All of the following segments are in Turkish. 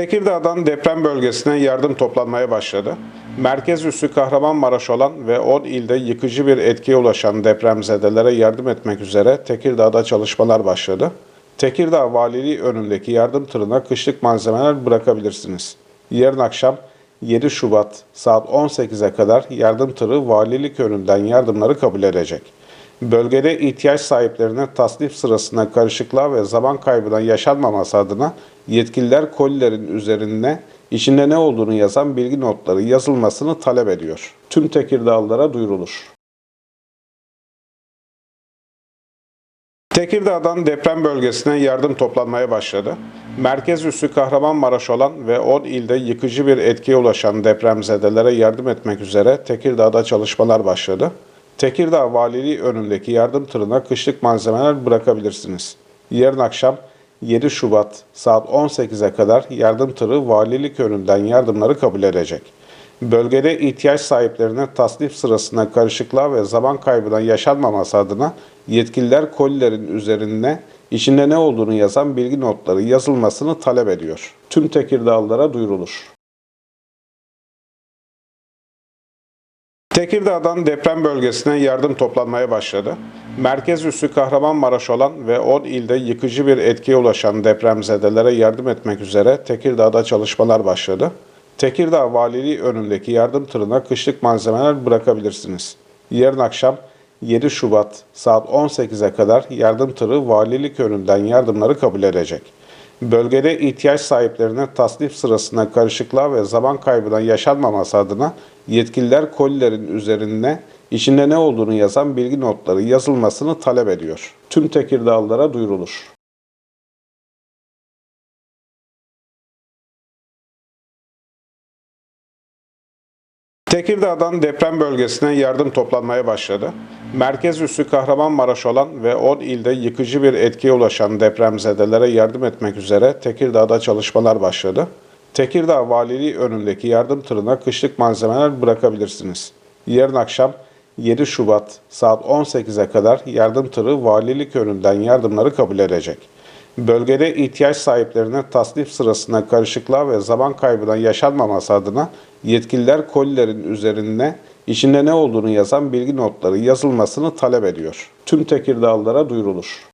Tekirdağ'dan deprem bölgesine yardım toplanmaya başladı. Merkez üssü Kahramanmaraş olan ve 10 ilde yıkıcı bir etkiye ulaşan depremzedelere yardım etmek üzere Tekirdağ'da çalışmalar başladı. Tekirdağ Valiliği önündeki yardım tırına kışlık malzemeler bırakabilirsiniz. Yarın akşam 7 Şubat saat 18'e kadar yardım tırı valilik önünden yardımları kabul edecek. Bölgede ihtiyaç sahiplerine tasnif sırasında karışıklığa ve zaman kaybına yaşanmaması adına yetkililer kolilerin üzerine içinde ne olduğunu yazan bilgi notları yazılmasını talep ediyor. Tüm Tekirdağlılara duyurulur. Tekirdağ'dan deprem bölgesine yardım toplanmaya başladı. Merkez üssü Kahramanmaraş olan ve 10 ilde yıkıcı bir etkiye ulaşan depremzedelere yardım etmek üzere Tekirdağ'da çalışmalar başladı. Tekirdağ Valiliği önündeki yardım tırına kışlık malzemeler bırakabilirsiniz. Yarın akşam 7 Şubat saat 18'e kadar yardım tırı valilik önünden yardımları kabul edecek. Bölgede ihtiyaç sahiplerine tasnif sırasında karışıklığa ve zaman kaybına yaşanmaması adına yetkililer kolilerin üzerine içinde ne olduğunu yazan bilgi notları yazılmasını talep ediyor. Tüm Tekirdağlılara duyurulur. Tekirdağ'dan deprem bölgesine yardım toplanmaya başladı. Merkez üssü Kahramanmaraş olan ve 10 ilde yıkıcı bir etkiye ulaşan depremzedelere yardım etmek üzere Tekirdağ'da çalışmalar başladı. Tekirdağ Valiliği önündeki yardım tırına kışlık malzemeler bırakabilirsiniz. Yarın akşam 7 Şubat saat 18'e kadar yardım tırı valilik önünden yardımları kabul edecek. Bölgede ihtiyaç sahiplerine tasnif sırasında karışıklığa ve zaman kaybına yaşanmaması adına yetkililer kolilerin üzerine içinde ne olduğunu yazan bilgi notları yazılmasını talep ediyor. Tüm Tekirdağlılara duyurulur. Tekirdağ'dan deprem bölgesine yardım toplanmaya başladı. Merkez üssü Kahramanmaraş olan ve 10 ilde yıkıcı bir etkiye ulaşan depremzedelere yardım etmek üzere Tekirdağ'da çalışmalar başladı. Tekirdağ Valiliği önündeki yardım tırına kışlık malzemeler bırakabilirsiniz. Yarın akşam 7 Şubat saat 18'e kadar yardım tırı valilik önünden yardımları kabul edecek. Bölgede ihtiyaç sahiplerine tasnif sırasında karışıklığa ve zaman kaybına yaşanmaması adına yetkililer kolilerin üzerine içinde ne olduğunu yazan bilgi notları yazılmasını talep ediyor. Tüm Tekirdağlılara duyurulur.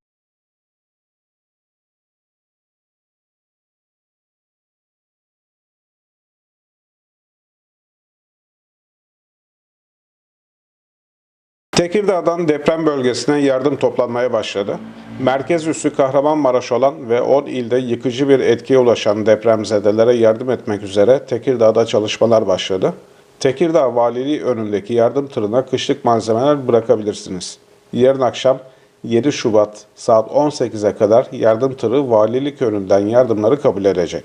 Tekirdağ'dan deprem bölgesine yardım toplanmaya başladı. Merkez üssü Kahramanmaraş olan ve 10 ilde yıkıcı bir etkiye ulaşan depremzedelere yardım etmek üzere Tekirdağ'da çalışmalar başladı. Tekirdağ Valiliği önündeki yardım tırına kışlık malzemeler bırakabilirsiniz. Yarın akşam 7 Şubat saat 18'e kadar yardım tırı valilik önünden yardımları kabul edecek.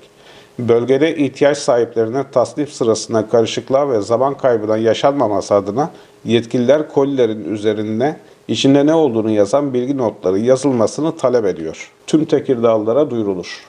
Bölgede ihtiyaç sahiplerine tasnif sırasında karışıklığa ve zaman kaybına yaşanmaması adına yetkililer kolilerin üzerine içinde ne olduğunu yazan bilgi notları yazılmasını talep ediyor. Tüm Tekirdağlılara duyurulur.